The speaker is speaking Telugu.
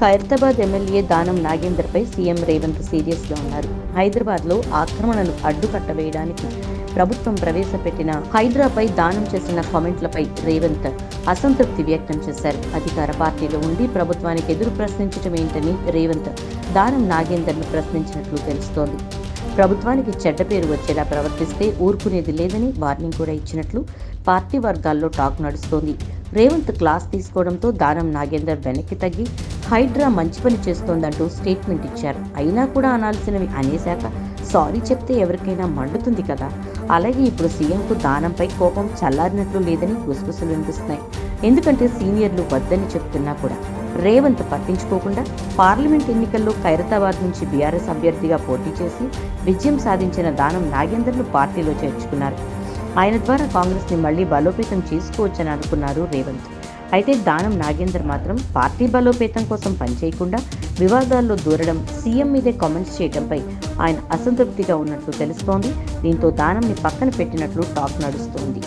ఖైరతాబాద్ ఎమ్మెల్యే దానం నాగేందర్పై సీఎం రేవంత్ సీరియస్గా ఉన్నారు. హైదరాబాద్లో ఆక్రమణను అడ్డుకట్టవేయడానికి ప్రభుత్వం ప్రవేశపెట్టిన హైదరాపై దానం చేసిన కామెంట్లపై రేవంత్ అసంతృప్తి వ్యక్తం చేశారు. అధికార పార్టీలో ఉండి ప్రభుత్వానికి ఎదురు ప్రశ్నించడం ఏంటని రేవంత్ దానం నాగేందర్ను ప్రశ్నించినట్లు తెలుస్తోంది. ప్రభుత్వానికి చెడ్డ పేరు వచ్చేలా ప్రవర్తిస్తే ఊరుకునేది లేదని వార్నింగ్ కూడా ఇచ్చినట్లు పార్టీ వర్గాల్లో టాక్ నడుస్తోంది. రేవంత్ క్లాస్ తీసుకోవడంతో దానం నాగేందర్ వెనక్కి తగ్గి హైడ్రా మంచి పని చేస్తోందంటూ స్టేట్మెంట్ ఇచ్చారు. అయినా కూడా అనాల్సినవి అనేశాక సారీ చెప్తే ఎవరికైనా మండుతుంది కదా. అలాగే ఇప్పుడు సీఎంకు దానంపై కోపం చల్లారినట్లు లేదని గుసగుసలు వినిపిస్తున్నాయి. ఎందుకంటే సీనియర్లు వద్దని చెప్తున్నా కూడా రేవంత్ పట్టించుకోకుండా పార్లమెంట్ ఎన్నికల్లో ఖైరతాబాద్ నుంచి బీఆర్ఎస్ అభ్యర్థిగా పోటీ చేసి విజయం సాధించిన దానం నాగేందర్ను పార్టీలో చేర్చుకున్నారు. ఆయన ద్వారా కాంగ్రెస్ని మళ్ళీ బలోపేతం చేసుకోవచ్చని అనుకున్నారు రేవంత్. అయితే దానం నాగేందర్ మాత్రం పార్టీ బలోపేతం కోసం పనిచేయకుండా వివాదాల్లో దూరడం సీఎం మీదే కామెంట్స్ చేయడంపై ఆయన అసంతృప్తిగా ఉన్నట్లు తెలుస్తోంది. దీంతో దానంని పక్కన పెట్టినట్లు టాక్ నడుస్తోంది.